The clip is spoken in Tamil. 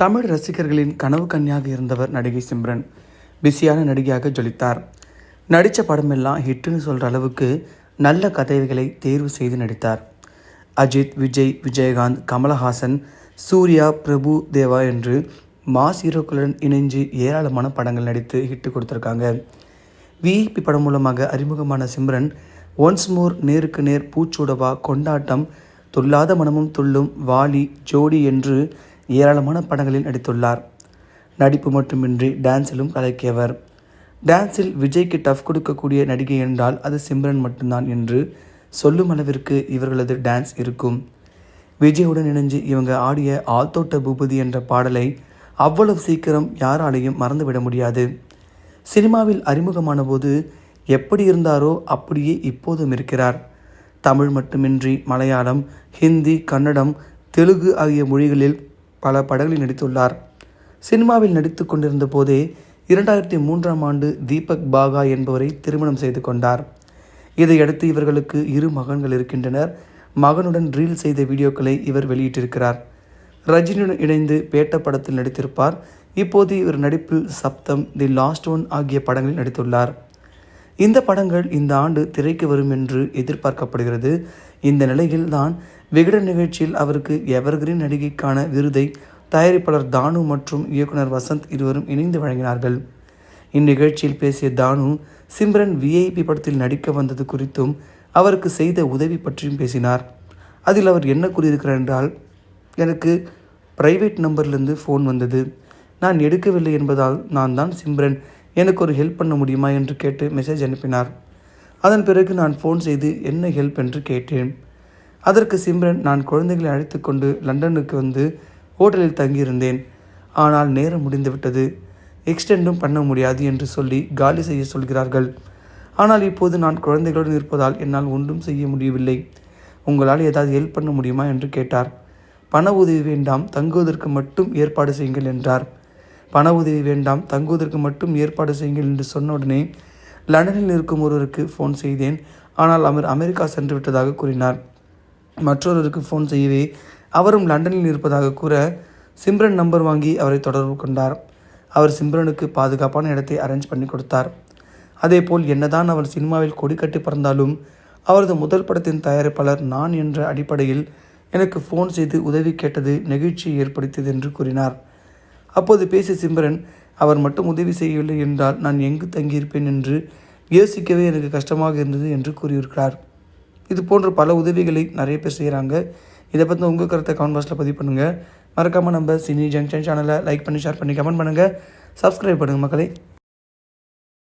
தமிழ் ரசிகர்களின் கனவு கன்னியாக இருந்தவர் நடிகை சிம்ரன். பிஸியான நடிகையாக ஜொலித்தார். நடித்த படமெல்லாம் ஹிட்டுன்னு சொல்கிற அளவுக்கு நல்ல கதைகளை தேர்வு செய்து நடித்தார். அஜித் விஜய் விஜயகாந்த் கமலஹாசன் சூர்யா பிரபு தேவா என்று மாஸ் ஹீரோக்களுடன் இணைஞ்சு ஏராளமான படங்கள் நடித்து ஹிட்டு கொடுத்துருக்காங்க. விஐபி படம் மூலமாக அறிமுகமான சிம்ரன் ஒன்ஸ் மோர் நேருக்கு நேர் பூச்சூடவா கொண்டாட்டம் துல்லாத மனமும் துள்ளும் வாலி ஜோடி என்று ஏராளமான படங்களில் நடித்துள்ளார். நடிப்பு மட்டுமின்றி டான்ஸிலும் கலக்கியவர். டான்ஸில் விஜய்க்கு டஃப் கொடுக்கக்கூடிய நடிகை என்றால் அது சிம்ரன் மட்டும்தான் என்று சொல்லும் அளவிற்கு இவர்களது டான்ஸ் இருக்கும். விஜயுடன் இணைஞ்சு இவங்க ஆடிய ஆழ்த்தோட்ட பூபதி என்ற பாடலை அவ்வளவு சீக்கிரம் யாராலையும் மறந்துவிட முடியாது. சினிமாவில் அறிமுகமான போது எப்படி இருந்தாரோ அப்படியே இப்போதும் இருக்கிறார். தமிழ் மட்டுமின்றி மலையாளம் ஹிந்தி கன்னடம் தெலுங்கு ஆகிய மொழிகளில் பல படங்களில் நடித்துள்ளார். சினிமாவில் நடித்து கொண்டிருந்த போதே இரண்டாயிரத்தி மூன்றாம் ஆண்டு தீபக் பாகா என்பவரை திருமணம் செய்து கொண்டார். இதையடுத்து இவர்களுக்கு இரு மகன்கள் இருக்கின்றனர். மகனுடன் ரீல் செய்த வீடியோக்களை இவர் வெளியிட்டிருக்கிறார். ரஜினியுடன் இணைந்து பேட்ட படத்தில் நடித்திருப்பார். இப்போது இவர் நடிப்பில் சப்தம் தி லாஸ்ட் ஒன் ஆகிய படங்களில் நடித்துள்ளார். இந்த படங்கள் இந்த ஆண்டு திரைக்கு வரும் என்று எதிர்பார்க்கப்படுகிறது. இந்த நிலையில் தான் விகடன் நிகழ்ச்சியில் அவருக்கு எவர்கிரீன் நடிகைக்கான விருதை தயாரிப்பாளர் தானு மற்றும் இயக்குனர் வசந்த் இருவரும் இணைந்து வழங்கினார்கள். இந்நிகழ்ச்சியில் பேசிய தானு சிம்ரன் விஐபி படத்தில் நடிக்க வந்தது குறித்தும் அவருக்கு செய்த உதவி பற்றியும் பேசினார். அதில் அவர் என்ன கூறியிருக்கிறார் என்றால் எனக்கு பிரைவேட் நம்பர்லேருந்து ஃபோன் வந்தது. நான் எடுக்கவில்லை என்பதால் நான் தான் சிம்ரன். எனக்கு ஒரு ஹெல்ப் பண்ண முடியுமா? என்று கேட்டு மெசேஜ் அனுப்பினார். அதன் பிறகு நான் ஃபோன் செய்து என்ன ஹெல்ப் என்று கேட்டேன். அதற்கு சிம்ரன் நான் குழந்தைகளை அழைத்து கொண்டு லண்டனுக்கு வந்து ஹோட்டலில் தங்கியிருந்தேன். ஆனால் நேரம் முடிந்துவிட்டது. எக்ஸ்டெண்டும் பண்ண முடியாது என்று சொல்லி காலி செய்ய சொல்கிறார்கள். ஆனால் இப்போது நான் குழந்தைகளுடன் இருப்பதால் என்னால் ஒன்றும் செய்ய முடியவில்லை. உங்களால் ஏதாவது ஹெல்ப் பண்ண முடியுமா? என்று கேட்டார். பண உதவி வேண்டாம் தங்குவதற்கு மட்டும் ஏற்பாடு செய்யுங்கள் என்றார். பண உதவி வேண்டாம் தங்குவதற்கு மட்டும் ஏற்பாடு செய்யுங்கள் என்று சொன்ன உடனே லண்டனில் இருக்கும் ஒருவருக்கு ஃபோன் செய்தேன். ஆனால் அவர் அமெரிக்கா சென்று விட்டதாக கூறினார். மற்றொருவருக்கு ஃபோன் செய்யவே அவரும் லண்டனில் இருப்பதாக கூற சிம்ரன் நம்பர் வாங்கி அவரை தொடர்பு கொண்டார். அவர் சிம்ரனுக்கு பாதுகாப்பான இடத்தை அரேஞ்ச் பண்ணி கொடுத்தார். அதேபோல் என்னதான் அவர் சினிமாவில் கொடிக்கட்டி பறந்தாலும் அவரது முதல் படத்தின் தயாரிப்பாளர் நான் என்ற அடிப்படையில் எனக்கு ஃபோன் செய்து உதவி கேட்டது நெகிழ்ச்சியை ஏற்படுத்தியது என்று கூறினார். அப்போது பேசிய சிம்ரன் அவர் மட்டும் உதவி செய்யவில்லை என்றால் நான் எங்கு தங்கியிருப்பேன்? என்று யோசிக்கவே எனக்கு கஷ்டமாக இருந்தது என்று கூறியிருக்கிறார். இது போன்ற பல உதவிகளை நிறைய பேர் செய்கிறாங்க இதை பற்றி உங்கள் கருத்தை கமெண்ட் பாக்ஸில் பதிவு பண்ணுங்கள் மறக்காமல் நம்ம சினி ஜங்ஷன் சேனலை லைக் பண்ணி ஷேர் பண்ணி கமெண்ட் பண்ணுங்கள் சப்ஸ்கிரைப் பண்ணுங்கள் மக்களை.